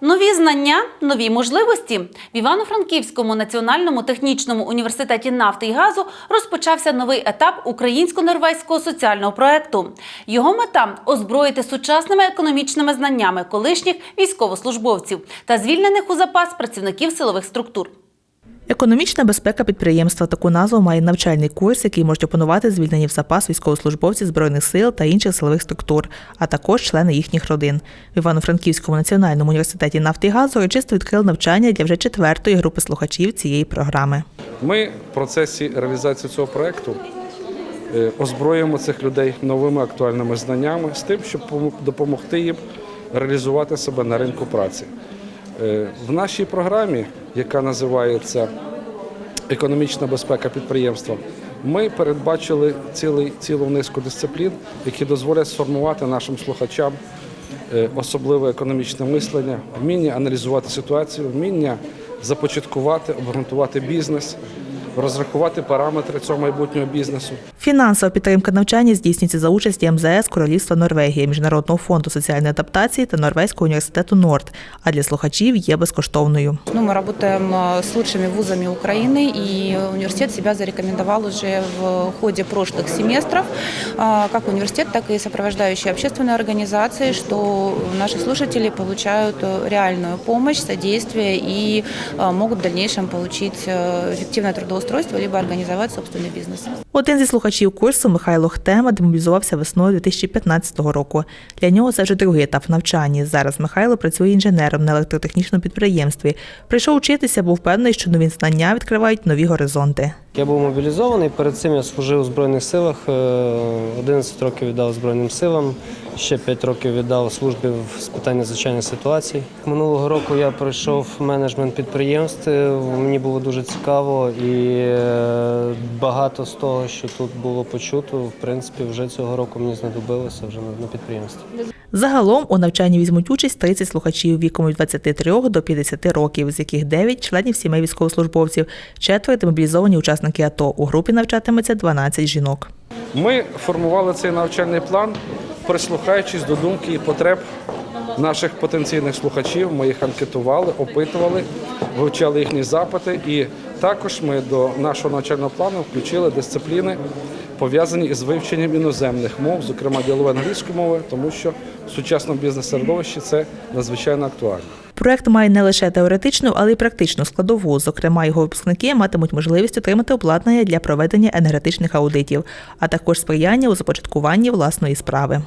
Нові знання, нові можливості. В Івано-Франківському національному технічному університеті нафти і газу розпочався новий етап українсько-норвезького соціального проекту. Його мета озброїти сучасними економічними знаннями колишніх військовослужбовців та звільнених у запас працівників силових структур. Економічна безпека підприємства таку назву має навчальний курс, який можуть опанувати звільнені в запас військовослужбовці збройних сил та інших силових структур, а також члени їхніх родин. В Івано-Франківському національному університеті нафти і газу урочисто відкрили навчання для вже четвертої групи слухачів цієї програми. Ми в процесі реалізації цього проекту е, озброюємо цих людей новими актуальними знаннями з тим, щоб допомогти їм реалізувати себе на ринку праці. Е, В нашій програмі, яка називається Економічна безпека підприємства, ми передбачили цілий, цілу низку дисциплін, які дозволять сформувати нашим слухачам е, особливе економічне мислення, вміння аналізувати ситуацію, вміння започаткувати, обґрунтувати бізнес, розрахувати параметри цього майбутнього бізнесу. Фінансова підтримка навчання здійснюється за участі МЗС Королівства Норвегії, Міжнародного фонду соціальної адаптації та Норвезького університету Норд, а для слухачів є безкоштовною. Ну, мы работаем э, с лучшими вузами Украины, и университет себя зарекомендовал уже в ходе прошлых семестров, а, как университет, так и сопровождающие общественные организации, что наши слушатели получают э, реальную помощь, содействие и э, могут в дальнейшем получить э, эффективное трудоустройство, либо организовать собственный бизнес. Один зі слухачів курсу Михайло Хтема демобілізувався весною 2015 року. Для нього це вже другий етап навчання. Зараз Михайло працює інженером на електротехнічному підприємстві. Прийшов вчитися, був впевнений, що нові знання відкривають нові горизонти. Я був мобілізований. Перед цим я служив у Збройних силах. е, 11 років віддав Збройним силам, ще 5 років віддав службі з питань надзвичайних ситуацій. Минулого року я пройшов менеджмент підприємств. е, Мені було дуже цікаво і е, багато з того, що тут було почуто, в принципі, вже цього року мені знадобилося вже на на підприємстві. Загалом у навчанні візьмуть участь 30 слухачів віком від 23 до 50 років, з яких 9 – членів сімей військовослужбовців, четверо – демобілізовані учасники АТО. У групі навчатиметься 12 жінок. Ми формували цей навчальний план, прислухаючись до думки і потреб наших потенційних слухачів. Ми їх анкетували, опитували, вивчали їхні запити. І також ми до нашого навчального плану включили дисципліни, пов'язані із вивченням іноземних мов, зокрема ділової англійської мови, тому що в сучасному бізнес-середовищі це надзвичайно актуально. Проект має не лише теоретичну, але й практичну складову. Зокрема, його випускники матимуть можливість отримати обладнання для проведення енергетичних аудитів, а також сприяння у започаткуванні власної справи.